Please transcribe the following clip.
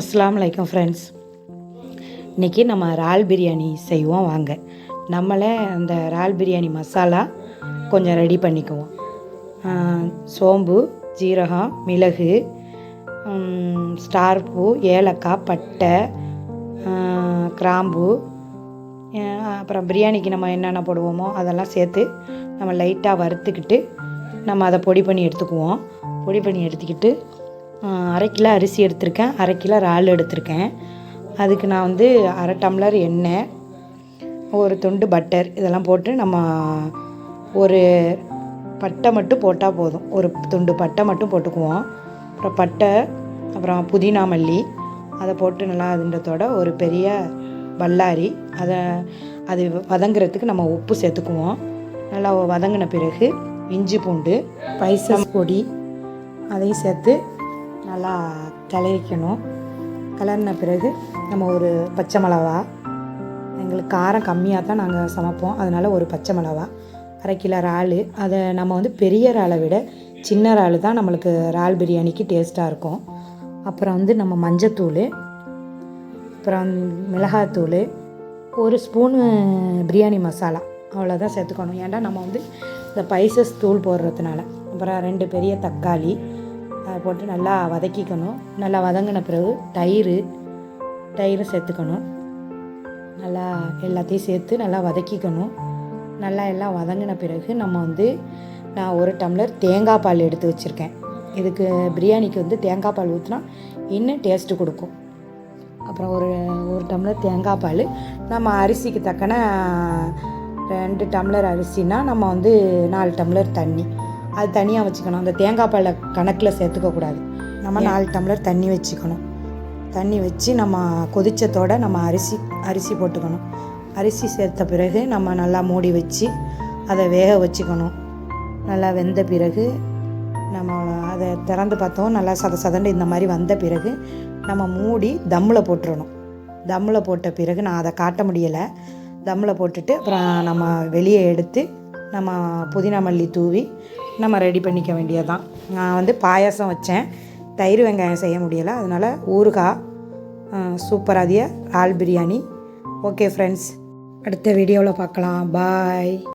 அஸ்லாம் வலைக்கம் ஃப்ரெண்ட்ஸ் இன்றைக்கி நம்ம இறால் பிரியாணி செய்வோம் வாங்க. நம்மளே அந்த இறால் பிரியாணி மசாலா கொஞ்சம் ரெடி பண்ணிக்குவோம். சோம்பு ஜீரகம் மிளகு ம், ஸ்டார் பூ ஏலக்காய் பட்டை கிராம்பு அப்புறம் பிரியாணிக்கு நம்ம என்னென்ன போடுவோமோ அதெல்லாம் சேர்த்து நம்ம லைட்டாக வறுத்துக்கிட்டு நம்ம அதை பொடி பண்ணி எடுத்துக்குவோம். பொடி பண்ணி எடுத்துக்கிட்டு அரை கிலோ அரிசி எடுத்திருக்கேன். அரை கிலோ இறால் எடுத்திருக்கேன். அதுக்கு நான் வந்து அரை டம்ளர் எண்ணெய் ஒரு துண்டு பட்டர் இதெல்லாம் போட்டு நம்ம ஒரு பட்டை மட்டும் போட்டால் போதும். ஒரு துண்டு பட்டை மட்டும் போட்டுக்குவோம். அப்புறம் பட்டை அப்புறம் புதினா மல்லி அதை போட்டு நல்லா அதுன்றதோட ஒரு பெரிய வல்லாரி அதை அது வதங்குறதுக்கு நம்ம உப்பு சேர்த்துக்குவோம். நல்லா வதங்கின பிறகு இஞ்சி பூண்டு பைசா பொடி அதையும் சேர்த்து நல்லா கிளறிக்கணும் கிளறின பிறகு நம்ம ஒரு பச்சை மிளவா எங்களுக்கு காரம் கம்மியாக தான் நாங்கள் சமைப்போம். அதனால் ஒரு பச்சை மிளவா அரை கிலோ இறால். அதை நம்ம வந்து பெரிய இறாலை விட சின்ன இறால் தான் நம்மளுக்கு இறால் பிரியாணிக்கு டேஸ்ட்டாக இருக்கும். அப்புறம் வந்து நம்ம மஞ்சத்தூள் அப்புறம் மிளகாத்தூள் ஒரு ஸ்பூனு பிரியாணி மசாலா அவ்வளோதான் சேர்த்துக்கணும். ஏன்டா நம்ம வந்து இந்த பைசஸ் தூள் போடுறதுனால. அப்புறம் ரெண்டு பெரிய தக்காளி அதை போட்டு நல்லா வதக்கிக்கணும். நல்லா வதங்கின பிறகு தயிர் தயிரை சேர்த்துக்கணும். நல்லா எல்லாத்தையும் சேர்த்து நல்லா வதக்கிக்கணும். நல்லா எல்லாம் வதங்கின பிறகு நம்ம வந்து நான் ஒரு டம்ளர் தேங்காய் பால் எடுத்து வச்சுருக்கேன். இதுக்கு பிரியாணிக்கு வந்து தேங்காய் பால் ஊற்றினா இன்னும் டேஸ்ட்டு கொடுக்கும். அப்புறம் ஒரு ஒரு டம்ளர் தேங்காய் பால். நம்ம அரிசிக்கு தக்கன ரெண்டு டம்ளர் அரிசினா நம்ம வந்து நாலு டம்ளர் தண்ணி. அது தனியாக வச்சுக்கணும். அந்த தேங்காய் பாலை கணக்கில் சேர்த்துக்கக்கூடாது நம்ம நாலு டம்ளர் தண்ணி வச்சுக்கணும். தண்ணி வச்சு நம்ம கொதிச்சத்தோட நம்ம அரிசி அரிசி போட்டுக்கணும். அரிசி சேர்த்த பிறகு நம்ம நல்லா மூடி வச்சு அதை வேக வச்சுக்கணும். நல்லா வெந்த பிறகு நம்ம அதை திறந்து பார்த்தோம். நல்லா சத சதண்டு இந்த மாதிரி வந்த பிறகு நம்ம மூடி தம்மில் போட்டுறணும். தம்மில் போட்ட பிறகு நான் அதை காட்ட முடியலை. தம்மில் போட்டுட்டு அப்புறம் நம்ம வெளியே எடுத்து நம்ம புதினா மல்லி தூவி நம்ம ரெடி பண்ணிக்க வேண்டியதுதான். நான் வந்து பாயாசம் வச்சேன். தயிர் வெங்காயம் செய்ய முடியலை. அதனால் ஊறுகாய் சூப்பர் அதிய ஆல் பிரியாணி. ஓகே ஃப்ரெண்ட்ஸ் அடுத்த வீடியோவில் பார்க்கலாம். பாய்